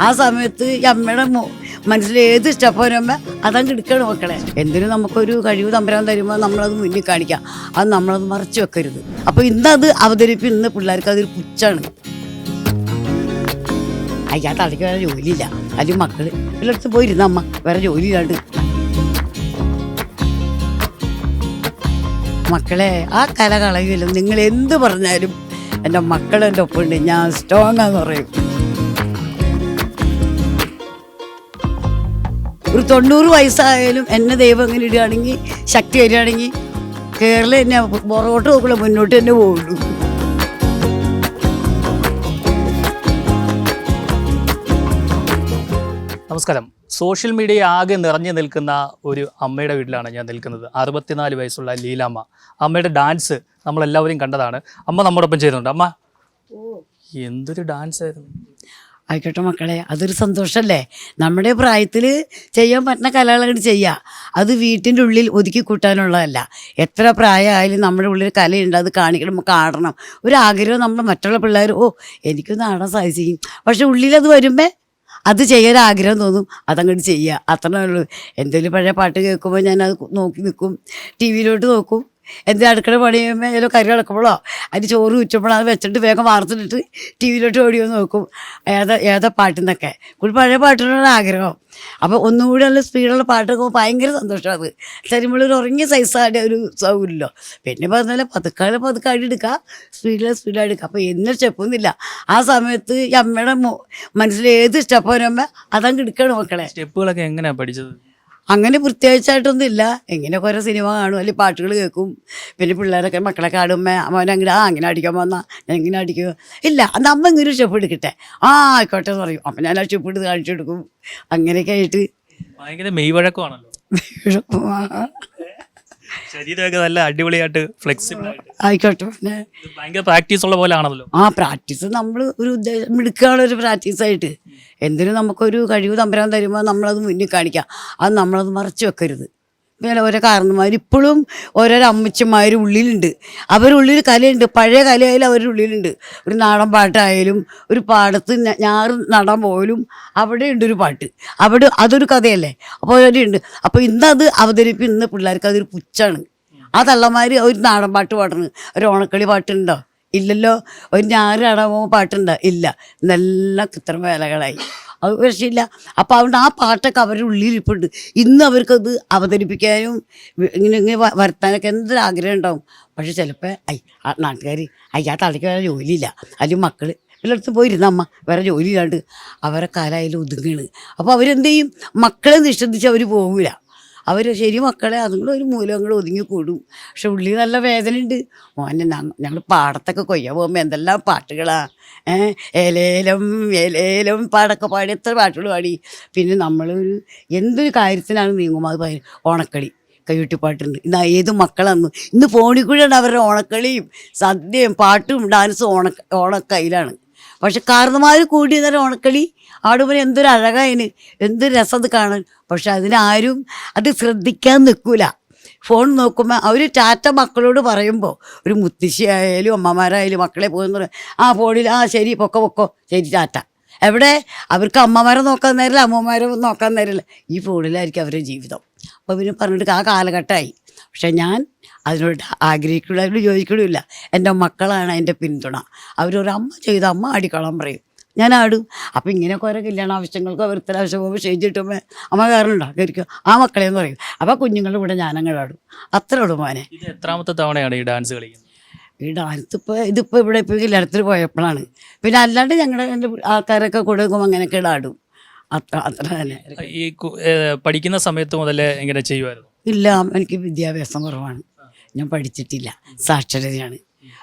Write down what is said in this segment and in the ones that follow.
ആ സമയത്ത് ഈ അമ്മയുടെ മനസ്സിൽ ഏത് ഇഷ്ടപ്പോരമ്മ അതങ്ങ് എടുക്കണം മക്കളെ. എന്തിനും നമുക്കൊരു കഴിവ് തമ്പരാൻ തരുമ്പോൾ നമ്മളത് മുന്നിൽ കാണിക്കാം. അത് നമ്മളത് മറച്ചു വെക്കരുത്. അപ്പൊ ഇന്നത് അവതരിപ്പ് ഇന്ന് പിള്ളേർക്ക് അതൊരു പുച്ഛാണ്. അയ്യാ തലയ്ക്ക് വേറെ ജോലിയില്ല. അല്ലെങ്കിൽ മക്കൾ എല്ലായിടത്തും പോയിരുന്ന അമ്മ. വേറെ ജോലിയില്ലാണ്ട് മക്കളെ ആ കല കളയില്ല നിങ്ങൾ എന്ത് പറഞ്ഞാലും എന്റെ മക്കളെന്റെ ഒപ്പമുണ്ട്. ഞാൻ സ്ട്രോങ് ആണെന്ന് പറയും. ഒരു തൊണ്ണൂറ് വയസ്സായാലും എന്നെ ദൈവം അങ്ങനെ ഇടുകയാണെങ്കിൽ ശക്തി വരികയാണെങ്കിൽ കേരളം എന്നെ പുറകോട്ട് നോക്കില്ല മുന്നോട്ട് തന്നെ പോകുള്ളൂ. നമസ്കാരം. സോഷ്യൽ മീഡിയ ആകെ നിറഞ്ഞു നിൽക്കുന്ന ഒരു അമ്മയുടെ വീട്ടിലാണ് ഞാൻ നിൽക്കുന്നത്. അറുപത്തിനാല് വയസ്സുള്ള ലീലാമ്മ. അമ്മയുടെ ഡാൻസ് നമ്മളെല്ലാവരും കണ്ടതാണ്. അമ്മ നമ്മോടൊപ്പം ചെയ്യുന്നുണ്ട് അമ്മ എന്തൊരു ഡാൻസ് ആയിരുന്നു ആയിക്കോട്ടെ മക്കളെ അതൊരു സന്തോഷമല്ലേ നമ്മുടെ പ്രായത്തിൽ ചെയ്യാൻ പറ്റുന്ന കലകളാണ് ചെയ്യുക അത് വീട്ടിന്റെ ഉള്ളിൽ ഒതുക്കി കൂട്ടാനുള്ളതല്ല. എത്ര പ്രായമായാലും നമ്മുടെ ഉള്ളിൽ കലയുണ്ട് അത് കാണിക്കണം ആടണം ഒരു ആഗ്രഹം നമ്മൾ മറ്റുള്ള പിള്ളേർ ഓ എനിക്കൊന്ന് ആടാൻ സാധിക്കും പക്ഷെ ഉള്ളിലത് വരുമ്പോൾ അത് ചെയ്യാൻ ആഗ്രഹം തോന്നും അതങ്ങോട്ട് ചെയ്യുക അത്രേ ഉള്ളൂ. എന്തെങ്കിലും പഴയ പാട്ട് കേൾക്കുമ്പോൾ ഞാനത് നോക്കി നിൽക്കും ടി വിയിലോട്ട് നോക്കും. എന്തെങ്കിലും അടുക്കള പണി ചെയ്യുമ്പോൾ ഏതോ കറി കിടക്കുമ്പോഴോ? അതിന് ചോറ് ഉച്ചപ്പോഴോ അത് വെച്ചിട്ട് വേഗം വാർത്തിട്ടിട്ട് ടി വിയിലോട്ട് ഓടിയോ നോക്കും. ഏതാ ഏതാ പാട്ടിന്നൊക്കെ. ഒരു പഴയ പാട്ടിനോട് ആഗ്രഹം. അപ്പോൾ ഒന്നുകൂടി നല്ല സ്പീഡുള്ള പാട്ടൊക്കെ ഭയങ്കര സന്തോഷമാണ് അത്. ഒരു ഉറങ്ങിയ സൈസാടെ ഒരു സൗകര്യമല്ലോ പിന്നെ പറഞ്ഞാൽ പതുക്കാളെ പതുക്കാടി എടുക്കുക സ്പീഡിലെ സ്പീഡിലായി എടുക്കുക അപ്പോൾ എന്നെ സ്റ്റെപ്പൊന്നുമില്ല ആ സമയത്ത് ഈ അമ്മയുടെ മനസ്സിൽ ഏത് സ്റ്റെപ്പ് വരുമ്പോൾ അതങ്ങ് എടുക്കണം മക്കളെ. സ്റ്റെപ്പുകളൊക്കെ എങ്ങനെയാ പഠിച്ചത്? അങ്ങനെ പ്രത്യേകിച്ചായിട്ടൊന്നും ഇല്ല എങ്ങനെയൊക്കെ ഓരോ സിനിമ കാണും. അല്ലെങ്കിൽ പാട്ടുകൾ കേൾക്കും. പിന്നെ പിള്ളേരൊക്കെ മക്കളെ കാണും അവൻ അങ്ങനെ ആ അങ്ങനെ അടിക്കാൻ വന്നാ ഞാൻ ഇങ്ങനെ അടിക്കുക ഇല്ല അന്ന് അമ്മ ഇങ്ങനെ ഒരു ഷെപ്പ് എടുക്കട്ടെ. ആ ആയിക്കോട്ടെ എന്ന് പറയും. അപ്പം ഞാൻ ആ ഷെപ്പ് എടുത്ത് കാണിച്ചു കൊടുക്കും. അങ്ങനെയൊക്കെ ആയിട്ട്. ഭയങ്കര മെയ്വഴക്കമാണല്ലോ. ശരീരമൊക്കെ നല്ല അടിപൊളിയായിട്ട് ഫ്ലെക്സിബിൾ ആയിക്കോട്ടെ. പിന്നെ ഭയങ്കര പ്രാക്ടീസ് ഉള്ള പോലെ ആണല്ലോ. ആ പ്രാക്ടീസ് നമ്മൾ ഒരു ഉദ്ദേശം എടുക്കുകയാണ് ഒരു പ്രാക്ടീസായിട്ട് എന്തിനും നമുക്കൊരു കഴിവ് തമ്പരാൻ തരുമ്പോൾ നമ്മളത് മുന്നിൽ കാണിക്കാം. അത് നമ്മളത് മറച്ചു വെക്കരുത്. പിന്നെ ഓരോ കാരണന്മാർ ഇപ്പോഴും ഓരോരോ അമ്മച്ചന്മാർ ഉള്ളിലുണ്ട്. അവരുള്ളിൽ കലയുണ്ട്. പഴയ കലയായാലും അവരുടെ ഉള്ളിലുണ്ട്. ഒരു നാടൻ പാട്ടായാലും ഒരു പാടത്ത് ഞാറ് നടാൻ പോലും അവിടെ ഉണ്ട് ഒരു പാട്ട്. അവിടെ അതൊരു കഥയല്ലേ? അപ്പോൾ ഉണ്ട് അപ്പോൾ ഇന്നത് അവതരിപ്പ് ഇന്ന് പിള്ളേർക്ക് അതൊരു പുച്ഛാണ് ആ തള്ളമാർ ഒരു നാടൻ പാട്ട് പാടണം. ഒരു ഓണക്കളി പാട്ടുണ്ടോ? ഇല്ലല്ലോ. ഒരു ഞാറ് നടാൻ പോകുമ്പോൾ പാട്ടുണ്ടോ? ഇല്ല. നല്ല കൃത്രിമ വേലകളായി. അത് രക്ഷയില്ല അപ്പോൾ അതുകൊണ്ട് ആ പാട്ടൊക്കെ അവരുടെ ഉള്ളിലിരിപ്പുണ്ട്. ഇന്ന് അവർക്കത് അവതരിപ്പിക്കാനും ഇങ്ങനെ ഇങ്ങനെ വരുത്താനൊക്കെ എന്തൊരു ആഗ്രഹം ഉണ്ടാവും. പക്ഷെ ചിലപ്പോൾ ഐ ആ നാട്ടുകാർ അയ്യാ തലയ്ക്ക് വേറെ ജോലിയില്ല. അല്ലെങ്കിൽ മക്കൾ എല്ലായിടത്തും പോയിരുന്ന അമ്മ വേറെ ജോലിയില്ലാണ്ട് അവരെ കാലായാലും ഒതുങ്ങുകയാണ് അപ്പോൾ അവരെന്ത് ചെയ്യും? മക്കളെ നിഷേധിച്ച് അവർ പോകില്ല അവർ ശരി മക്കളെ അതുങ്ങൾ ഒരു മൂലങ്ങൾ ഒതുങ്ങി കൂടും. പക്ഷെ ഉള്ളി നല്ല വേദനയുണ്ട്. മോനെ ഞങ്ങൾ പാടത്തൊക്കെ കൊയ്യാൻ പോകുമ്പോൾ എന്തെല്ലാം പാട്ടുകളാ? ഏലേലം ഏലേലം പാടൊക്കെ പാടി എത്ര പാട്ടുകൾ പാടി. പിന്നെ നമ്മളൊരു എന്തൊരു കാര്യത്തിനാണ് നീങ്ങുമ്പോൾ അത് പറയും ഓണക്കളി കൈവിട്ടിപ്പാട്ടുണ്ട് ഇന്ന് ഏത് മക്കളാന്ന് ഇന്ന് ഫോണിൽ കൂടെയാണ് അവരുടെ ഓണക്കളിയും സദ്യയും പാട്ടും ഡാൻസും ഓണ ഓണക്കയിലാണ് പക്ഷെ കാരണമാർ കൂടി നേരം ഓണക്കളി. ആടുമ്പോൾ എന്തൊരു അഴകായതിന് എന്തൊരു രസം അത് കാണാൻ. പക്ഷെ അതിനാരും അത് ശ്രദ്ധിക്കാൻ നിൽക്കൂല. ഫോൺ നോക്കുമ്പോൾ അവർ ടാറ്റ മക്കളോട് പറയുമ്പോൾ ഒരു മുത്തശ്ശിയായാലും അമ്മമാരായാലും മക്കളെ പോകുന്ന ആ ഫോണിൽ ആ ശരി പൊക്കോ പൊക്കോ ശരി ടാറ്റ. എവിടെ? അവർക്ക് അമ്മമാരെ നോക്കാൻ നേരമില്ല അമ്മമാരെ നോക്കാൻ നേരമില്ല ഈ ഫോണിലായിരിക്കും അവരുടെ ജീവിതം. അപ്പോൾ പിന്നെ പറഞ്ഞിട്ട് ആ കാലഘട്ടമായി. പക്ഷെ ഞാൻ അതിനോട് ആഗ്രഹിക്കില്ല അവരോട് ചോദിക്കണമില്ല എന്റെ മക്കളാണ് എന്റെ പിന്തുണ. അവരൊരു അമ്മ ചെയ്ത് അമ്മ ആടിക്കോളാൻ പറയും. ഞാൻ ആടും അപ്പം ഇങ്ങനെയൊക്കെ ഓരോ കല്യാണ ആവശ്യങ്ങൾക്ക് സ്റ്റേജ് കിട്ടുമ്പോൾ അമ്മ കയറിക്കോ ആ മക്കളെ എന്ന് പറയും അപ്പോൾ കുഞ്ഞുങ്ങളുടെ കൂടെ ഞാനങ്ങനെ ആടും. അത്ര ഉള്ളൂ മോനെ. എത്രാമത്തെ തവണയാണ് ഈ ഡാൻസ് കളിക്കുന്നത്? ഈ ഡാൻസ് ഇപ്പോൾ ഇതിപ്പോൾ ഇവിടെ ഇപ്പോൾ കല്യാണത്തിൽ പോയപ്പോഴാണ്. പിന്നെ അല്ലാണ്ട് ഞങ്ങളുടെ എന്റെ ആൾക്കാരൊക്കെ കൊടുക്കും അങ്ങനെയൊക്കെ ഇടാടും അത്ര അത്ര തന്നെ. ഈ പഠിക്കുന്ന സമയത്ത് മുതലേ എങ്ങനെ ചെയ്യുമായിരുന്നു ഇല്ല എനിക്ക് വിദ്യാഭ്യാസം കുറവാണ്. ഞാൻ പഠിച്ചിട്ടില്ല. സാക്ഷരതയാണ്.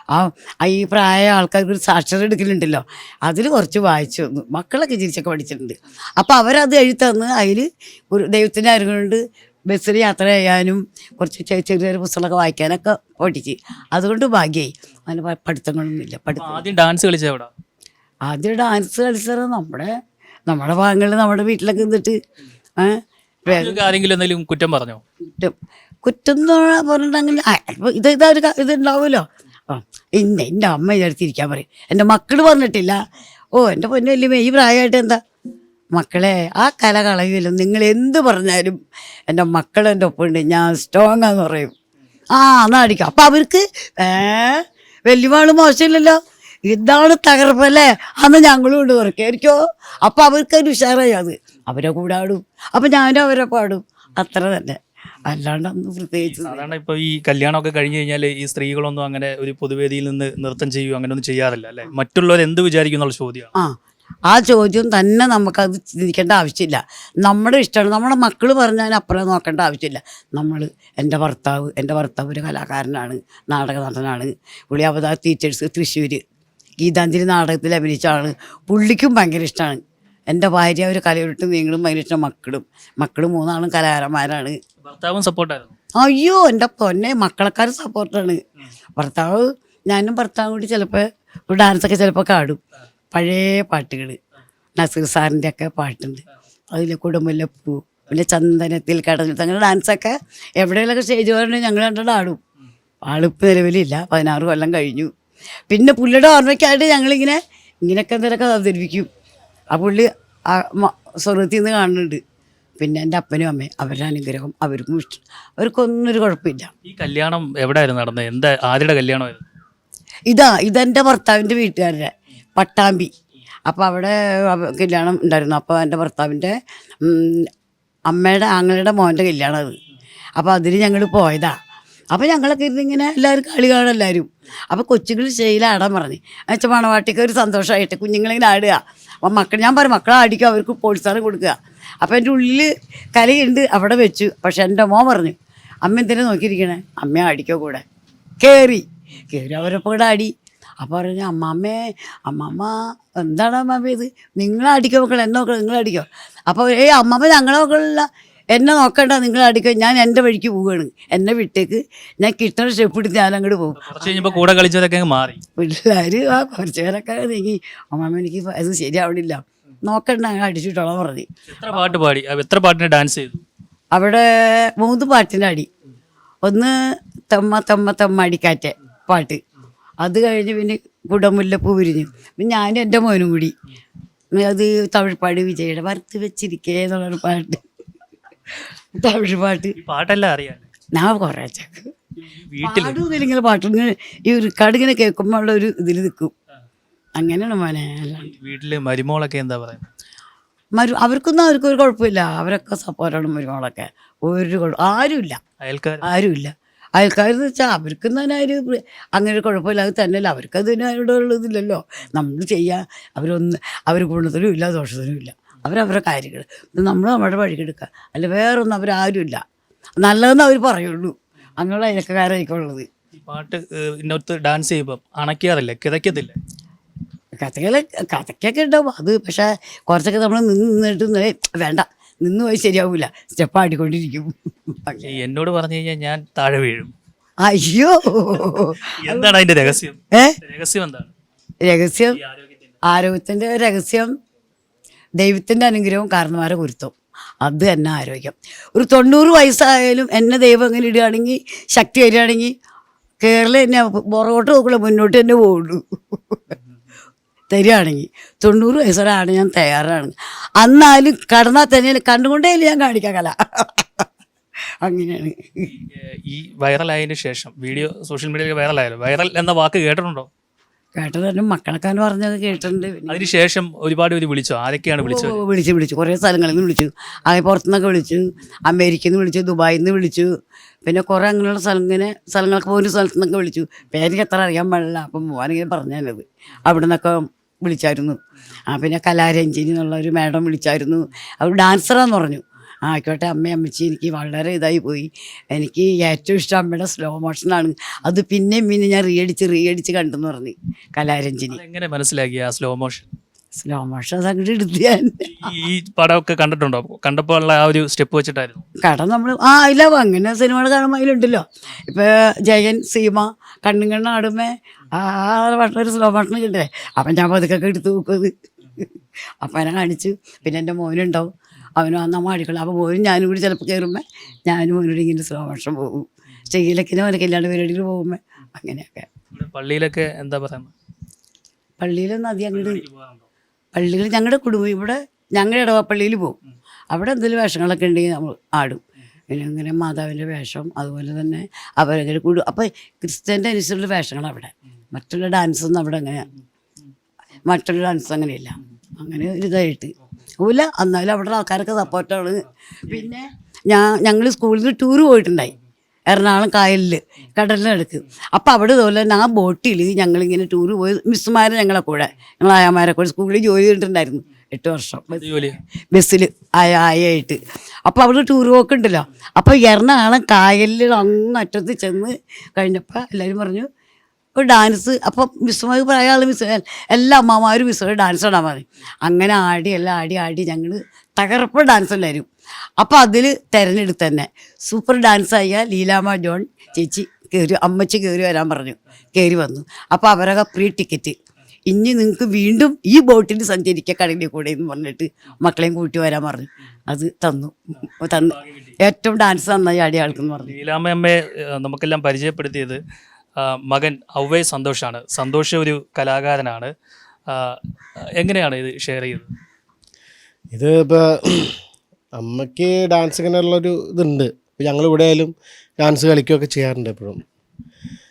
ആ ഈ പ്രായ ആൾക്കാർക്ക് ഒരു സാക്ഷരത എടുക്കലുണ്ടല്ലോ. അതിൽ കുറച്ച് വായിച്ചു. തന്നു മക്കളൊക്കെ ചിരിച്ചൊക്കെ പഠിച്ചിട്ടുണ്ട്. അപ്പോൾ അവരത് എഴുതന്ന് അതിൽ ഒരു ദൈവത്തിന്റെ അറിവുകൊണ്ട് ബസ്സിൽ യാത്ര ചെയ്യാനും കുറച്ച് ചെറിയ ചെറിയ പുസ്തകമൊക്കെ വായിക്കാനൊക്കെ പഠിച്ച് അതുകൊണ്ട് ഭാഗ്യമായി അങ്ങനെ പഠിത്തങ്ങളൊന്നും പഠിത്തങ്ങളൊന്നുമില്ല. ആദ്യം ഡാൻസ് കളിച്ചത് ആദ്യം ഡാൻസ് കളിച്ചത് നമ്മുടെ നമ്മുടെ ഭാഗങ്ങളിൽ നമ്മുടെ വീട്ടിലൊക്കെ നിന്നിട്ട്. ആരെങ്കിലും എന്തെങ്കിലും കുറ്റം പറഞ്ഞോ? കുറ്റം. കുറ്റം എന്ന് പറഞ്ഞിട്ടുണ്ടെങ്കിൽ ഇത് ഇതാ ഒരു ക- ഇത് ഉണ്ടാവുമല്ലോ. ആ ഇന്ന എന്റെ അമ്മ ഇതെടുത്തിരിക്കാൻ പറയും. എന്റെ മക്കൾ പറഞ്ഞിട്ടില്ല. ഓ എന്റെ പൊന്നല്ലേ ഈ പ്രായമായിട്ട് എന്താ? മക്കളെ ആ കല കളയുമല്ലോ നിങ്ങൾ എന്ത് പറഞ്ഞാലും എന്റെ മക്കൾ എന്റെ ഒപ്പമുണ്ട് ഞാൻ സ്ട്രോങ് ആന്ന് പറയും. ആ എന്നാ അപ്പം അവർക്ക് ഏ വലിയവാൾ മോശമില്ലല്ലോ. ഇതാണ് തകർപ്പല്ലേ അന്ന് ഞങ്ങളും ഉണ്ട് തുറക്കായിരിക്കോ അപ്പം അവർക്കൊരു ഉഷാറായി അത്. അവരെ കൂടാടും. അപ്പം ഞാനും അവരെ പാടും. അത്ര തന്നെ. അല്ലാണ്ട് അന്ന് പ്രത്യേകിച്ച് സാധാരണ ഇപ്പൊ ഈ കല്യാണമൊക്കെ കഴിഞ്ഞു കഴിഞ്ഞാൽ ഈ സ്ത്രീകളൊന്നും അങ്ങനെ ഒരു പൊതുവേദിയിൽ നിന്ന് നൃത്തം ചെയ്യുകയോ അങ്ങനെ ഒന്നും ചെയ്യാറില്ല അല്ലെ? മറ്റുള്ളവർ എന്ത് വിചാരിക്കും എന്നുള്ള ചോദ്യമാണ്. ആ. ആ ചോദ്യം തന്നെ നമുക്കത് ചിന്തിക്കേണ്ട ആവശ്യമില്ല. നമ്മുടെ ഇഷ്ടമാണ്. നമ്മുടെ മക്കൾ പറഞ്ഞാൽ അപ്പുറം നോക്കേണ്ട ആവശ്യമില്ല. നമ്മൾ എന്റെ ഭർത്താവ് എന്റെ ഭർത്താവ് ഒരു കലാകാരനാണ് നാടക നടനാണ്. പുള്ളി അവതാർ ടീച്ചേഴ്സ് തൃശ്ശൂർ ഗീതാഞ്ജലി നാടകത്തിൽ അഭിനയിച്ചാണ് പുള്ളിക്കും ഭയങ്കര ഇഷ്ടമാണ് എന്റെ ഭാര്യ ഒരു കലയിട്ട് നീങ്ങളും അതിനുശേഷം മക്കളും. മക്കൾ മൂന്നാളും കലാകാരന്മാരാണ്. ഭർത്താവും സപ്പോർട്ടായിരുന്നു. അയ്യോ എന്റെ പൊന്നെ മക്കളെക്കാരും സപ്പോർട്ടാണ്. ഭർത്താവ് ഞാനും ഭർത്താവും കൂടി ചിലപ്പോൾ ഡാൻസൊക്കെ ചിലപ്പോൾ കാടും പഴയ പാട്ടുകൾ നസീർ സാറിന്റെ ഒക്കെ പാട്ടുണ്ട്. അതിൽ കുടുംബലപ്പൂ പിന്നെ ചന്ദനത്തിൽ കടലിൽ അങ്ങനെ ഡാൻസൊക്കെ എവിടെയെങ്കിലൊക്കെ സ്റ്റേജ് പറഞ്ഞാൽ ഞങ്ങൾ രണ്ടും ആടും ആളിപ്പോൾ നിലവിലില്ല. പതിനാറ് കൊല്ലം കഴിഞ്ഞു. പിന്നെ പുള്ളിയുടെ ഓർമ്മയ്ക്കായിട്ട് ഞങ്ങളിങ്ങനെ ഇങ്ങനെയൊക്കെ എന്തെങ്കിലുമൊക്കെ അവതരിപ്പിക്കും. ആ പുള്ളി ആ സ്വർഗത്തിൽ നിന്ന് കാണുന്നുണ്ട്. പിന്നെ എന്റെ അപ്പനും അമ്മയും അവരുടെ അനുഗ്രഹം അവർക്കും ഇഷ്ടം. അവർക്കൊന്നും ഒരു കുഴപ്പമില്ല. ഈ കല്യാണം എവിടെയായിരുന്നു നടന്നത്? എന്താ ആരുടെ കല്യാണമായിരുന്നു? ഇതാ ഇതെന്റെ ഭർത്താവിന്റെ വീട്ടുകാരുടെ പട്ടാമ്പി. അപ്പോൾ അവിടെ കല്യാണം ഉണ്ടായിരുന്നു. അപ്പോൾ എന്റെ ഭർത്താവിന്റെ അമ്മയുടെ ആങ്ങളുടെ മോന്റെ കല്യാണം അത്. അപ്പോൾ അതിന് ഞങ്ങൾ പോയതാ. അപ്പോൾ ഞങ്ങളൊക്കെ ഇരുന്ന് ഇങ്ങനെ എല്ലാവരും കളി കാണും എല്ലാവരും. അപ്പോൾ കൊച്ചുങ്ങൾ ശൈലാടാൻ പറഞ്ഞു. എന്നുവെച്ചാൽ മണവാട്ടിക്ക് ഒരു സന്തോഷമായിട്ട് കുഞ്ഞുങ്ങളിങ്ങനെ ആടുക. അപ്പം മക്കൾ ഞാൻ പറയും മക്കളെ അടിക്കുക അവർക്ക് പ്രോത്സാഹനം കൊടുക്കുക. അപ്പം എന്റെ ഉള്ളിൽ കലയുണ്ട് അവിടെ വെച്ചു. പക്ഷെ എന്റെ മോൻ പറഞ്ഞു അമ്മ എന്തിനാ നോക്കിയിരിക്കണേ? അമ്മ അടിക്കോ കൂടെ? കയറി കയറി അവരൊപ്പം കൂടെ അടി. അപ്പോൾ പറഞ്ഞു അമ്മാമ്മേ അമ്മമ്മ എന്താണ് അമ്മാമ്മ ഇത്? നിങ്ങളടിക്കോ മക്കൾ എന്നെ നോക്കണം നിങ്ങൾ അടിക്കോ? അപ്പോൾ ഏയ് അമ്മമ്മ ഞങ്ങളെ മക്കളില്ല. എന്നെ നോക്കണ്ട നിങ്ങൾ അടിക്കോ ഞാൻ എന്റെ വഴിക്ക് പോവുകയാണ് എന്നെ വിട്ടേക്ക്. ഞാൻ കിട്ടണ സ്റ്റെപ്പ് എടുത്ത് ഞാൻ അങ്ങോട്ട് പോകും. കുറച്ച് കഴിഞ്ഞപ്പോൾ കൂടെ കളിച്ചതൊക്കെ മാറി. പിള്ളേർ ആ കുറച്ച് പേരൊക്കെ നീങ്ങി. അമ്മാമ എനിക്ക് അത് ശരിയാവണില്ല. നോക്കണ്ട അങ്ങ് അടിച്ചിട്ടോളാം പറഞ്ഞു. എത്ര പാട്ട് പാടി? എത്ര പാട്ടിന് ഡാൻസ് ചെയ്തു? അവിടെ മൂന്ന് പാട്ടിന്റെ അടി. ഒന്ന് തമ്മ തമ്മ തമ്മ അടിക്കാറ്റ് പാട്ട്. അത് കഴിഞ്ഞ് പിന്നെ കുടമുല്ലപ്പൂ വിരിഞ്ഞു. പിന്നെ ഞാനും എന്റെ മോനും കൂടി. അത് തമിഴ്പാട് വിജയുടെ വറുത്ത് വെച്ചിരിക്കേ എന്നുള്ളൊരു പാട്ട്. തമിഴ് പാട്ട്. പാട്ടല്ല അറിയാം. ഞാൻ കുറേ ചക്ക് വീട്ടിൽ പാടുന്നില്ലെങ്കിൽ പാട്ട് ഇങ്ങനെ ഈ ഒരു കടുകിനെ കേൾക്കുമ്പോൾ ഉള്ള ഒരു ഇതിൽ നിൽക്കും അങ്ങനെയാണ് മോനെ. അല്ലാണ്ട് വീട്ടിൽ മരുമോളൊക്കെ എന്താ പറയുന്നത് മരു അവർക്കൊന്നും അവർക്ക് ഒരു കുഴപ്പമില്ല. അവരൊക്കെ സപ്പോർട്ടാണ് മരുമോളൊക്കെ. ഒരു കുഴപ്പം ആരുമില്ല. അയൽക്കാർ ആരുമില്ല. അയൽക്കാരെന്ന് വെച്ചാൽ അവർക്കും തന്നെ ഒരു അങ്ങനെ ഒരു കുഴപ്പമില്ല. അത് തന്നെയല്ല. അവർക്കത് തന്നെ അതിനോടുള്ള ഇതില്ലല്ലോ. നമ്മൾ ചെയ്യാൻ അവരൊന്ന് അവർ ഗുണത്തിനും ഇല്ല ദോഷത്തിനും ഇല്ല. അവരവരുടെ കാര്യങ്ങൾ നമ്മൾ നമ്മുടെ വഴിക്കെടുക്കുക അല്ല വേറൊന്നും അവരാരുമില്ല. നല്ലതെന്ന് അവർ പറയുള്ളൂ. അങ്ങനെയുള്ള അയൽക്കാരായിരിക്കുള്ളത് ഈ പാട്ട് ഇന്നത്തെ ഡാൻസ് ചെയ്യുമ്പോൾ അണയ്ക്കാറില്ല? കിതയ്ക്കത്തില്ല? കഥകൾ കഥയ്ക്കൊക്കെ ഉണ്ടാവും. അത് പക്ഷേ കുറച്ചൊക്കെ നമ്മൾ നിന്ന് നിന്നിട്ട് വേണ്ട നിന്ന് പോയി ശരിയാവില്ല സ്റ്റെപ്പ് ആടിക്കൊണ്ടിരിക്കും. എന്നോട് പറഞ്ഞു കഴിഞ്ഞാൽ ഞാൻ താഴെ വീഴും. അയ്യോ. എന്താണ് അതിന്റെ രഹസ്യം? രഹസ്യം എന്താണ്? രഹസ്യം? ആരോഗ്യത്തിന്റെ രഹസ്യം? ദൈവത്തിന്റെ അനുഗ്രഹവും കാരണന്മാരെ കുരുത്തം അത് തന്നെ ആരോഗ്യം. ഒരു തൊണ്ണൂറ് വയസ്സായാലും എന്നെ ദൈവം അങ്ങനെ ഇടുകയാണെങ്കിൽ ശക്തി വരികയാണെങ്കിൽ കേരളം എന്നെ പുറകോട്ട് നോക്കില്ല മുന്നോട്ട് തന്നെ പോകുള്ളൂ തരികയാണെങ്കിൽ തൊണ്ണൂറ് വയസ്സോടാണ് ഞാൻ തയ്യാറാണ്. എന്നാലും കടന്നാൽ തന്നെ കണ്ടുകൊണ്ടേ ഞാൻ കാണിക്കാം കല. അങ്ങനെയാണ്. ഈ വൈറലായതിനു ശേഷം വീഡിയോ സോഷ്യൽ മീഡിയയിൽ വൈറലായാലും വൈറൽ എന്ന വാക്ക് കേട്ടിട്ടുണ്ടോ? കേട്ടത് മക്കളൊക്കെ പറഞ്ഞത് കേട്ടിട്ടുണ്ട്. അതിനുശേഷം ഒരുപാട് പേര് വിളിച്ചു? ആരൊക്കെയാണ് വിളിച്ചത്? വിളിച്ചു വിളിച്ചു. കുറേ സ്ഥലങ്ങളിൽ നിന്ന് വിളിച്ചു. അങ്ങനെ പുറത്തുനിന്നൊക്കെ വിളിച്ചു. അമേരിക്കയിൽ നിന്ന് വിളിച്ചു ദുബായിൽ നിന്ന് വിളിച്ചു. പിന്നെ കുറേ അങ്ങനെയുള്ള സ്ഥലം ഇങ്ങനെ സ്ഥലങ്ങളൊക്കെ പോകുന്ന സ്ഥലത്തു നിന്നൊക്കെ വിളിച്ചു. പേര് എത്ര അറിയാൻ പാടില്ല. അപ്പം മോനിങ്ങനെ പറഞ്ഞത് അവിടെ നിന്നൊക്കെ വിളിച്ചായിരുന്നു. ആ പിന്നെ കലാരഞ്ജിനി എന്നുള്ള ഒരു മാഡം വിളിച്ചായിരുന്നു. അവർ ഡാൻസറാന്ന് പറഞ്ഞു. ആയിക്കോട്ടെ അമ്മ അമ്മച്ചി എനിക്ക് വളരെ ഇതായി പോയി. എനിക്ക് ഏറ്റവും ഇഷ്ടം അമ്മയുടെ സ്ലോ മോഷനാണ് അത് പിന്നെയും പിന്നെ ഞാൻ റീയടിച്ച് റീയടിച്ച് കണ്ടെന്ന് പറഞ്ഞു കലാരഞ്ജിനി. എങ്ങനെ മനസ്സിലാക്കി ആ സ്ലോ മോഷൻ സ്ലോ മോഷൻ അങ്ങോട്ട് എടുത്ത് ഞാൻ ഈ പടമൊക്കെ കണ്ടിട്ടുണ്ടോ? കണ്ടപ്പോൾ ഉള്ള ആ ഒരു സ്റ്റെപ്പ് വെച്ചിട്ടായിരുന്നു. കടം നമ്മൾ ആ ഇല്ല അങ്ങനെ സിനിമകൾ കാണുമ്പോൾ അതിലുണ്ടല്ലോ. ഇപ്പൊ ജയൻ സീമ കണ്ണും ആടുമേ ആ ഒരു സ്ലോ മോഷൻ കിട്ടേ അപ്പം ഞാൻ പതുക്കൊക്കെ എടുത്ത് നോക്കുന്നത് അപ്പം എന്നെ കാണിച്ചു. പിന്നെ എന്റെ മോനുണ്ടാവും. അവനും അന്ന് മാടിക്കള അപ്പോൾ പോലും ഞാനും കൂടി ചിലപ്പോൾ കയറുമ്പോൾ ഞാനും അവനോട് ഇങ്ങനെ സ്ലോ പോകും. സ്റ്റേജിലൊക്കെ മോനെ കല്യാണ പരിപാടികൾ പോകുമ്പോൾ അങ്ങനെയൊക്കെ. പള്ളിയിലൊക്കെ എന്താ പറയുന്നത് പള്ളിയിലൊന്നും അധികം അങ്ങോട്ട് പള്ളികൾ ഞങ്ങളുടെ കുടുംബം ഇവിടെ ഞങ്ങളുടെ ഇടവപ്പള്ളിയിൽ പോകും അവിടെ എന്തെങ്കിലും വേഷങ്ങളൊക്കെ ഉണ്ടെങ്കിൽ നമ്മൾ ആടും. പിന്നെ അങ്ങനെ മാതാവിന്റെ വേഷം അതുപോലെ തന്നെ അവരങ്ങനെ കൂടും. അപ്പോൾ ക്രിസ്ത്യന്റെ അനുസരിച്ചുള്ള വേഷങ്ങൾ അവിടെ. മറ്റുള്ള ഡാൻസൊന്നും അവിടെ അങ്ങനെ മറ്റുള്ള ഡാൻസ് അങ്ങനെയില്ല. അങ്ങനെ ഒരു ഇതായിട്ട്. ഇല്ല എന്നാലും അവിടെ ആൾക്കാരൊക്കെ സപ്പോർട്ടാണ്. പിന്നെ? ഞാൻ ഞങ്ങൾ സ്കൂളിൽ നിന്ന് ടൂർ പോയിട്ടുണ്ടായി. എറണാകുളം കായലിൽ കടലിനടുക്ക്. അപ്പോൾ അവിടെ ഇതുപോലെ തന്നെ ആ ബോട്ടിൽ ഞങ്ങളിങ്ങനെ ടൂർ പോയി. മിസ്സുമാരെ ഞങ്ങളെ കൂടെ. ഞങ്ങൾ ആയാമാരെ കൂടെ സ്കൂളിൽ ജോലി ചെയ്തിട്ടുണ്ടായിരുന്നു. എട്ട് വർഷം. ജോലി? ബസ്സിൽ ആയ ആയായിട്ട്. അപ്പോൾ അവിടെ ടൂർ പോക്കുണ്ടല്ലോ. അപ്പോൾ എറണാകുളം കായലിൽ അങ്ങറ്റത്ത് ചെന്ന് കഴിഞ്ഞപ്പോൾ എല്ലാവരും പറഞ്ഞു ഒരു ഡാൻസ് അപ്പോൾ മിസ്സുമാർ പ്രായ ആൾ മിസ് എല്ലാ അമ്മമാരും മിസ്സുമാർ ഡാൻസ് ഇടാൻ പറയും. അങ്ങനെ ആടി എല്ലാം ആടി ആടി ഞങ്ങൾ തകർപ്പ് ഡാൻസ് എല്ലാവരും അപ്പോൾ അതിൽ തിരഞ്ഞെടുത്ത് തന്നെ. സൂപ്പർ ഡാൻസ് ആയ ലീലാമ്മ ജോൺ ചേച്ചി കയറി അമ്മച്ചി കയറി വരാൻ പറഞ്ഞു. കയറി വന്നു. അപ്പോൾ അവരൊക്കെ പ്രീ ടിക്കറ്റ് ഇനി നിങ്ങൾക്ക് വീണ്ടും ഈ ബോട്ടിൽ സഞ്ചരിക്കുക കടലിൽ കൂടെ എന്ന് പറഞ്ഞിട്ട് മക്കളെയും കൂട്ടി വരാൻ പറഞ്ഞു. അത് തന്നു. തന്നു. ഏറ്റവും ഡാൻസ് നന്നായി ആടിയ ആൾക്കെന്ന് പറഞ്ഞു. ഏഹ്, നമുക്കെല്ലാം പരിചയപ്പെടുത്തിയത് മകൻ ഔവേ സന്തോഷാണ്. സന്തോഷ് ഒരു കലാകാരനാണ്. എങ്ങനെയാണ് ഇത് ഷെയർ ചെയ്തത്? ഇത് ഇപ്പോൾ അമ്മയ്ക്ക് ഡാൻസ് ഇങ്ങനെയുള്ളൊരു ഇതുണ്ട്. ഇപ്പോൾ ഞങ്ങൾ ഇവിടെ ആയാലും ഡാൻസ് കളിക്കുകയൊക്കെ ചെയ്യാറുണ്ട് എപ്പോഴും.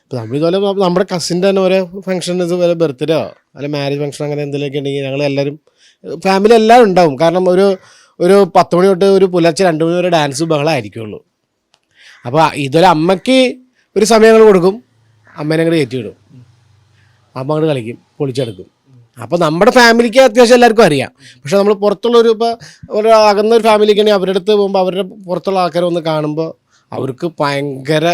ഇപ്പോൾ നമ്മളിതുപോലെ നമ്മുടെ കസിന്റെ തന്നെ ഓരോ ഫംഗ്ഷൻ ഇതുപോലെ ബർത്ത്ഡേയോ അല്ലെങ്കിൽ മാരേജ് ഫംഗ്ഷൻ അങ്ങനെ എന്തെങ്കിലുമൊക്കെ ഉണ്ടെങ്കിൽ ഞങ്ങൾ എല്ലാവരും ഫാമിലി എല്ലാവരും ഉണ്ടാവും. കാരണം ഒരു ഒരു പത്ത് മണി തൊട്ട് ഒരു പുലർച്ചെ രണ്ട് മണി വരെ ഡാൻസ് ബഹളമായിരിക്കുള്ളൂ അപ്പോൾ ഇതുപോലെ അമ്മയ്ക്ക് ഒരു സമയങ്ങൾ കൊടുക്കും. അമ്മേനെ അങ്ങോട്ട് കയറ്റിവിടും. അമ്മ അങ്ങോട്ട് കളിക്കും പൊളിച്ചെടുക്കും. അപ്പോൾ നമ്മുടെ ഫാമിലിക്ക് അത്യാവശ്യം എല്ലാവർക്കും അറിയാം. പക്ഷെ നമ്മൾ പുറത്തുള്ള ഒരു ഇപ്പോൾ ഒരു അകന്ന ഒരു ഫാമിലിക്ക് ആണെങ്കിൽ അവരുടെ അടുത്ത് പോകുമ്പോൾ അവരുടെ പുറത്തുള്ള ആൾക്കാരെ ഒന്ന് കാണുമ്പോൾ അവർക്ക് ഭയങ്കര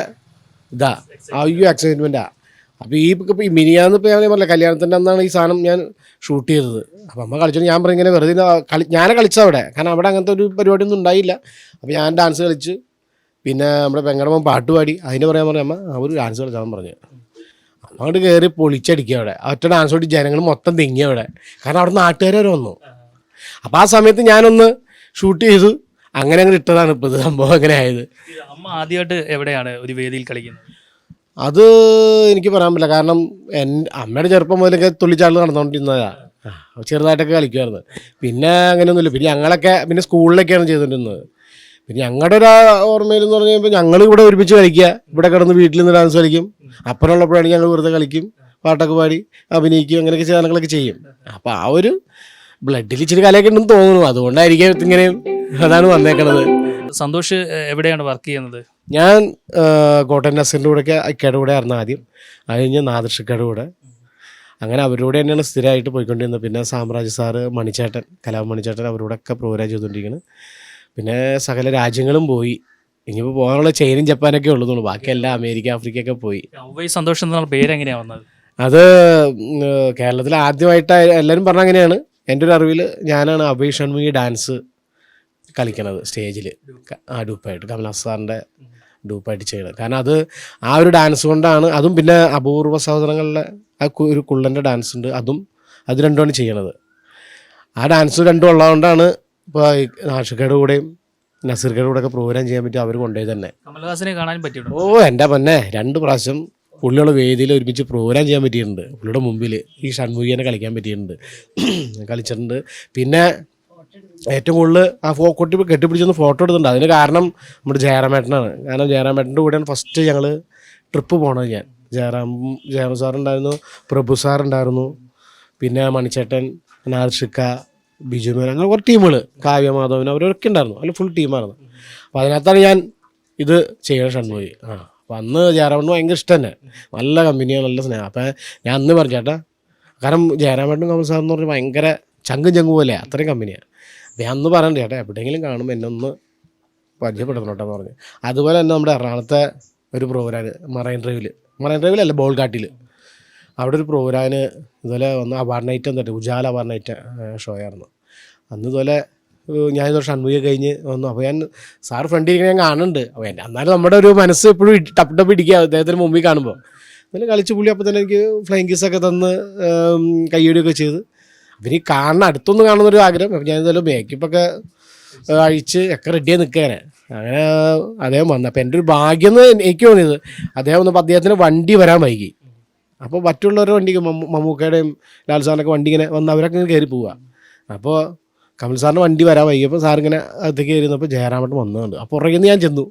ഇതാ അയ്യോ എക്സൈറ്റ്മെന്റാണ് അപ്പോൾ ഈ ഇപ്പോൾ മിനിയാന്ന് ഇപ്പോൾ ഞാൻ പറഞ്ഞില്ല കല്യാണത്തിന്റെ അന്നാണ് ഈ സാധനം ഞാൻ ഷൂട്ട് ചെയ്തത്. അപ്പോൾ അമ്മ കളിച്ചോണ്ട് ഞാൻ പറഞ്ഞിങ്ങനെ വെറുതെ കളി ഞാനെ കളിച്ചത് അവിടെ കാരണം അവിടെ അങ്ങനത്തെ ഒരു പരിപാടിയൊന്നും ഉണ്ടായില്ല. അപ്പോൾ ഞാൻ ഡാൻസ് കളിച്ച് പിന്നെ നമ്മുടെ പെങ്ങടമ്മ പാട്ട് പാടി. അതിന് പറയാൻ പറഞ്ഞ അമ്മ അവർ ഡാൻസ് കളിച്ചാൽ പറഞ്ഞു. അമ്മ അങ്ങോട്ട് കയറി പൊളിച്ചടിക്കുക അവിടെ. ഒറ്റ ഡാൻസ് കൊണ്ട് ജനങ്ങൾ മൊത്തം തിങ്ങി അവിടെ. കാരണം അവിടെ നാട്ടുകാർ വരെ വന്നു. അപ്പോൾ ആ സമയത്ത് ഞാനൊന്ന് ഷൂട്ട് ചെയ്തു. അങ്ങനെ അങ്ങനെ ഇട്ടതാണ് ഇപ്പോൾ ഇത് സംഭവം അങ്ങനെ ആയത്. അമ്മ ആദ്യമായിട്ട് എവിടെയാണ് ഒരു വേദിയിൽ കളിക്കുന്നത്? അത് എനിക്ക് പറയാൻ പറ്റില്ല. കാരണം എൻ അമ്മയുടെ ചെറുപ്പം മുതലൊക്കെ തുള്ളിച്ചാളിൽ നടന്നുകൊണ്ടിരുന്നതാണ് ചെറുതായിട്ടൊക്കെ കളിക്കുമായിരുന്നു പിന്നെ അങ്ങനെയൊന്നുമില്ല. പിന്നെ ഞങ്ങളൊക്കെ പിന്നെ സ്കൂളിലൊക്കെയാണ് ചെയ്തുകൊണ്ടിരുന്നത് പിന്നെ ഞങ്ങളുടെ ഒരു ഓർമ്മയിൽ എന്ന് പറഞ്ഞു കഴിയുമ്പോൾ ഞങ്ങൾ ഇവിടെ ഒരുമിച്ച് കളിക്കുക. ഇവിടെ കിടന്ന് വീട്ടിൽ നിന്ന് ഡാൻസ് കളിക്കും. അപ്പനുള്ളപ്പോഴാണ് ഞങ്ങൾ വെറുതെ കളിക്കും. പാട്ടൊക്കെ പാടി അഭിനയിക്കും. അങ്ങനെയൊക്കെ സാധനങ്ങളൊക്കെ ചെയ്യും. അപ്പോൾ ആ ഒരു ബ്ലഡിൽ ഇച്ചിരി കലയൊക്കെ ഉണ്ടെന്ന് തോന്നുന്നു. അതുകൊണ്ടായിരിക്കും ഇങ്ങനെ അതാണ് വന്നേക്കുന്നത് സന്തോഷ് എവിടെയാണ് വർക്ക് ചെയ്യുന്നത്? ഞാൻ കോട്ടയം നസറിന്റെ കൂടെ അക്കയുടെ കൂടെ ആയിരുന്നു ആദ്യം. അത് കഴിഞ്ഞ് നാദർഷിക്കയുടെ കൂടെ. അങ്ങനെ അവരോട് തന്നെയാണ് സ്ഥിരമായിട്ട് പോയിക്കൊണ്ടിരുന്നത്. പിന്നെ സാമ്രാജ്യ സാറ് മണിച്ചേട്ടൻ കലാം മണിച്ചേട്ടൻ അവരോടൊക്കെ പ്രോഗ്രാം ചെയ്തുകൊണ്ടിരിക്കുന്നത് പിന്നെ സകല രാജ്യങ്ങളും പോയി. ഇനിയിപ്പോൾ പോകാനുള്ള ചൈനയും ജപ്പാനൊക്കെ ഉള്ളതുള്ളൂ. ബാക്കിയെല്ലാം അമേരിക്ക ആഫ്രിക്കയൊക്കെ പോയി. ഔവൈ സന്തോഷ് എന്നുള്ള പേര് എങ്ങനെയാണ് വന്നത്? അത് കേരളത്തിൽ ആദ്യമായിട്ട് എല്ലാവരും പറഞ്ഞ അങ്ങനെയാണ്. എന്റെ ഒരു അറിവിൽ ഞാനാണ് അഭയ് ഷൺമുഖി ഡാൻസ് കളിക്കണത് സ്റ്റേജിൽ ആ ഡൂപ്പായിട്ട്. കമൽഹാസ് സാറിന്റെ ഡൂപ്പായിട്ട് ചെയ്യണം കാരണം അത് ആ ഒരു ഡാൻസ് കൊണ്ടാണ് അതും പിന്നെ അപൂർവ സഹോദരങ്ങളുടെ ആ ഒരു കുള്ളന്റെ ഡാൻസ് ഉണ്ട്. അതും അത് രണ്ടുമാണ് ചെയ്യണത്. ആ ഡാൻസ് രണ്ടും ഉള്ളതുകൊണ്ടാണ് ഇപ്പോൾ നാഷിക്കയുടെ കൂടെയും നസീർക്കയുടെ കൂടെ ഒക്കെ പ്രോഗ്രാം ചെയ്യാൻ പറ്റും അവർ കൊണ്ടുപോയി തന്നെ. കമൽഹാസനെ കാണാൻ പറ്റിയുണ്ട് ഓ എന്റെ പൊന്നെ. രണ്ട് പ്രാവശ്യം പുള്ളിയുള്ള വേദിയിൽ ഒരുമിച്ച് പ്രോഗ്രാം ചെയ്യാൻ പറ്റിയിട്ടുണ്ട്. പുള്ളിയുടെ മുമ്പിൽ ഈ ഷൺമുഖിയെ കളിക്കാൻ പറ്റിയിട്ടുണ്ട്. കളിച്ചിട്ടുണ്ട്. പിന്നെ ഏറ്റവും കൂടുതൽ ആ ഫോ കൊട്ടി കെട്ടിപ്പിടിച്ചൊന്ന് ഫോട്ടോ എടുത്തിട്ടുണ്ട്. അതിന് കാരണം നമ്മുടെ ജയറാമേട്ടനാണ്. കാരണം ജയറാമേട്ടന്റെ കൂടെയാണ് ഫസ്റ്റ് ഞങ്ങൾ ട്രിപ്പ് പോണത് ഞാൻ. ജയറാം ജയറാം സാറുണ്ടായിരുന്നു പ്രഭു സാറുണ്ടായിരുന്നു. പിന്നെ മണിച്ചേട്ടൻ നാർഷിക്ക ബിജുമേൻ അങ്ങനെ കുറേ ടീമുകൾ കാവ്യ മാധവൻ അവരൊക്കെ ഉണ്ടായിരുന്നു. അതിൽ ഫുൾ ടീമായിരുന്നു അപ്പോൾ അതിനകത്താണ് ഞാൻ ഇത് ചെയ്യണ ഷൺമുഖി. ആ അപ്പം അന്ന് ജയറാമേട്ടന് ഭയങ്കര ഇഷ്ടം തന്നെ. നല്ല കമ്പനിയാണ് നല്ല സ്നേഹം. അപ്പം ഞാൻ അന്ന് പറഞ്ഞു ചേട്ടാ കാരണം ജയറാമേട്ടനും കമൽ സാർ എന്ന് പറഞ്ഞാൽ ഭയങ്കര ചങ്കും ചങ്കും പോലെ. അത്രയും കമ്പനിയാണ് അപ്പം ഞാൻ അന്ന് പറയണ്ട ചേട്ടാ എവിടെയെങ്കിലും കാണുമ്പോൾ എന്നെ ഒന്ന് പരിചയപ്പെടുത്തണം കേട്ടോ എന്ന് പറഞ്ഞു. അതുപോലെ തന്നെ നമ്മുടെ എറണാകുളത്തെ ഒരു പ്രോഗ്രാം മറൈൻ ഡ്രൈവിൽ മറൈൻ ഡ്രൈവിലല്ല ബോൾഗാട്ടിൽ അവിടെ ഒരു പ്രോഗ്രാമിന് ഇതുപോലെ വന്ന് അവാർഡ് നൈറ്റ് എന്നിട്ട് ഉജാല അവാർഡ് നൈറ്റ് ഷോ ആയിരുന്നു. അന്ന് ഇതുപോലെ ഞാൻ ഇതുപോലെ ഷൺമുഖി കഴിഞ്ഞ് വന്നു. അപ്പോൾ ഞാൻ സാർ ഫ്രണ്ട് ഇരിക്കുന്ന ഞാൻ കാണുന്നുണ്ട്. അപ്പോൾ എന്റെ എന്നാലും നമ്മുടെ ഒരു മനസ്സ് എപ്പോഴും ടപ്പ് ടപ്പ് ഇടിക്കുക അദ്ദേഹത്തിന് മുമ്പിൽ കാണുമ്പോൾ എന്നാലും കളിച്ച് പുള്ളി അപ്പോൾ തന്നെ എനിക്ക് ഫ്ലൈങ് കിസ്സൊക്കെ തന്ന് കയ്യടിയൊക്കെ ചെയ്ത്. അപ്പം ഈ കാണണം അടുത്തൊന്ന് കാണുന്നൊരു ആഗ്രഹം. അപ്പം ഞാൻ ഇതുപോലെ മേക്കപ്പൊക്കെ അഴിച്ച് ഒക്കെ റെഡിയായി നിൽക്കാനെ അങ്ങനെ അദ്ദേഹം വന്നു. അപ്പം എന്റെ ഒരു ഭാഗ്യം എന്ന് എനിക്ക് തോന്നിയത് അദ്ദേഹം വന്നപ്പോൾ അദ്ദേഹത്തിന് വണ്ടി വരാൻ വൈകി. അപ്പോൾ മറ്റുള്ളവരുടെ വണ്ടിക്ക് മമ്മൂ- മമ്മൂക്കയുടെയും ലാൽ സാറിനൊക്കെ വണ്ടി ഇങ്ങനെ വന്ന് അവരൊക്കെ ഇങ്ങനെ കയറി പോവുക അപ്പോൾ കമൽ സാറിന് വണ്ടി വരാൻ വൈകിയപ്പോൾ സാർ ഇങ്ങനെ അകത്തേക്ക് കയറിയപ്പോൾ ജയറാമട്ട് വന്നതുണ്ട് അപ്പോൾ പുറകിൽ നിന്ന് ഞാൻ ചെന്നു.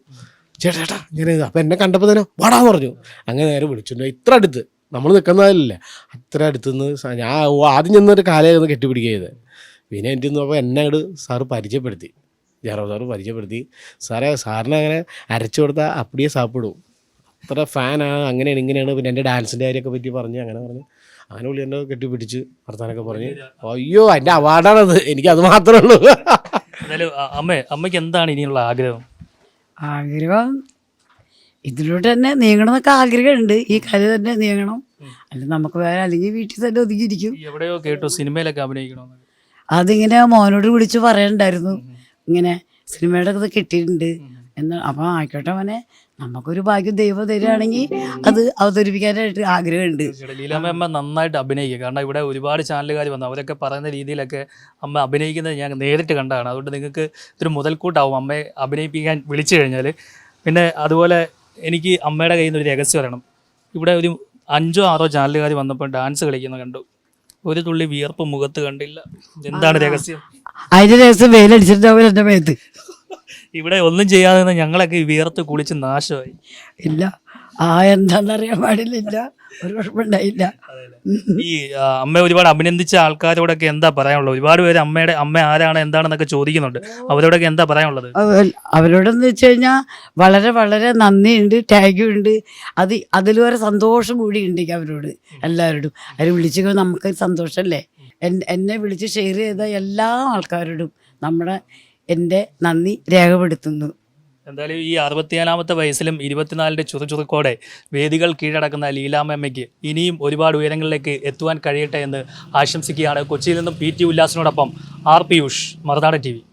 ചേട്ടാ ചേട്ടാ ഇങ്ങനെ അപ്പോൾ എന്നെ കണ്ടപ്പോൾ തന്നെ വാടാ പറഞ്ഞു. അങ്ങനെ നേരെ വിളിച്ചിട്ടുണ്ട്. ഇത്ര അടുത്ത്. നമ്മൾ നിൽക്കുന്നതല്ലേ അത്ര അടുത്ത് നിന്ന് ഞാൻ ആദ്യം ചെന്നൊരു കാലയായിരുന്നു കെട്ടിപ്പിടിക്കുക പിന്നെ എന്റെ അപ്പോൾ എന്നെ അങ്ങോട്ട് സാറ് പരിചയപ്പെടുത്തി. ജയറാം സാറ് പരിചയപ്പെടുത്തി. സാറേ സാറിനെ അങ്ങനെ അരച്ചു കൊടുത്താൽ അപ്പടിയെ സാപ്പിടും. അത്ര ഫാനാണ് അങ്ങനെയാണ് ഇങ്ങനെയാണ്. പിന്നെ എന്റെ ഡാൻസിന്റെ കാര്യമൊക്കെ പറ്റി പറഞ്ഞ് അങ്ങനെ പറഞ്ഞ്. അങ്ങനെ പുള്ളി എന്നെ കെട്ടിപ്പിടിച്ച് വർത്താനൊക്കെ പറഞ്ഞ്. അയ്യോ എന്റെ അവാർഡാണത്. എനിക്ക് അത് മാത്രമേ ഉള്ളൂ. എന്തായാലും അമ്മേ അമ്മയ്ക്ക് എന്താണ് ഇനിയുള്ള ആഗ്രഹം? ആഗ്രഹം ഇതിലൂടെ തന്നെ നീങ്ങണമെന്നൊക്കെ ആഗ്രഹമുണ്ട്. ഈ കല തന്നെ നീങ്ങണം. അല്ല നമുക്ക് വേറെ അല്ലെങ്കിൽ വീട്ടിൽ തന്നെ ഒതുങ്ങിയിരിക്കും. എവിടെയോ കേട്ടോ സിനിമയിലൊക്കെ അഭിനയിക്കണമെന്ന്. അതിങ്ങനെ മോനോട് വിളിച്ച് പറയണ്ടായിരുന്നു. ഇങ്ങനെ സിനിമയുടെ ഇത് കിട്ടിയിട്ടുണ്ട്. എന്ന് അപ്പം ആയിക്കോട്ടെ മോനെ. നമുക്കൊരു ഭാഗ്യം ദൈവം തരികയാണെങ്കിൽ അത് അവതരിപ്പിക്കാനായിട്ട് ആഗ്രഹമുണ്ട്. ലീലാമ്മ നന്നായിട്ട് അഭിനയിക്കുക. കാരണം ഇവിടെ ഒരുപാട് ചാനലുകാർ വന്നു. അവരൊക്കെ പറയുന്ന രീതിയിലൊക്കെ അമ്മ അഭിനയിക്കുന്നത് ഞാൻ നേരിട്ട് കണ്ടതാണ് അതുകൊണ്ട് നിങ്ങൾക്ക് ഇതൊരു മുതൽക്കൂട്ടാവും. അമ്മയെ അഭിനയിപ്പിക്കാൻ വിളിച്ചു കഴിഞ്ഞാൽ പിന്നെ അതുപോലെ എനിക്ക് അമ്മയുടെ കയ്യിൽ നിന്ന് ഒരു രഹസ്യം വരണം ഇവിടെ ഒരു അഞ്ചോ ആറോ ചാനലുകാർ വന്നപ്പോൾ ഡാൻസ് കളിക്കുന്നത് കണ്ടു. ഒരു തുള്ളി വിയർപ്പ് മുഖത്ത് കണ്ടില്ല. എന്താണ് രഹസ്യം? അതിന്റെ രഹസ്യം വെയിലടിച്ചിട്ടുണ്ടാവില്ല എന്റെ മേത്ത്. ഇവിടെ ഒന്നും ചെയ്യാതെ നിന്ന് ഞങ്ങളൊക്കെ വിയർത്ത് കുളിച്ച് നാശമായി. ഇല്ല. ആ എന്താണെന്നറിയാൻ പാടില്ല. ഒരു കുഴപ്പമുണ്ടായില്ല ഈ ആ, അമ്മ ഒരുപാട് അഭിനന്ദിച്ച ആൾക്കാരോടൊക്കെ എന്താ പറയാനുള്ളത്? ഒരുപാട് പേര് അമ്മയുടെ അമ്മ ആരാണ് എന്താണെന്നൊക്കെ ചോദിക്കുന്നുണ്ട്. അവരോടൊക്കെ എന്താ പറയാനുള്ളത്? അവ- അവരോടെന്ന് വെച്ച് കഴിഞ്ഞാൽ വളരെ വളരെ നന്ദിയുണ്ട് ടാഗ് ഉണ്ട്. അത് അതിലൊരു സന്തോഷം കൂടി ഉണ്ട് എനിക്ക് അവരോട് എല്ലാവരോടും. അവർ വിളിച്ചു നമുക്ക് സന്തോഷമല്ലേ എൻ- എന്നെ വിളിച്ച് ഷെയർ ചെയ്ത എല്ലാ ആൾക്കാരോടും നമ്മുടെ എന്റെ നന്ദി രേഖപ്പെടുത്തുന്നു. എന്തായാലും ഈ അറുപത്തിയേഴാമത്തെ വയസ്സിലും ഇരുപത്തിനാലിന്റെ ചുറുചുറുക്കോടെ വേദികൾ കീഴടക്കുന്ന ലീലാമ്മയ്ക്ക് ഇനിയും ഒരുപാട് ഉയരങ്ങളിലേക്ക് എത്തുവാൻ കഴിയട്ടെ എന്ന് ആശംസിക്കുകയാണ്. കൊച്ചിയിൽ നിന്നും പി ടി ഉല്ലാസിനോടൊപ്പം ആർ പിയൂഷ് മറുനാട് ടി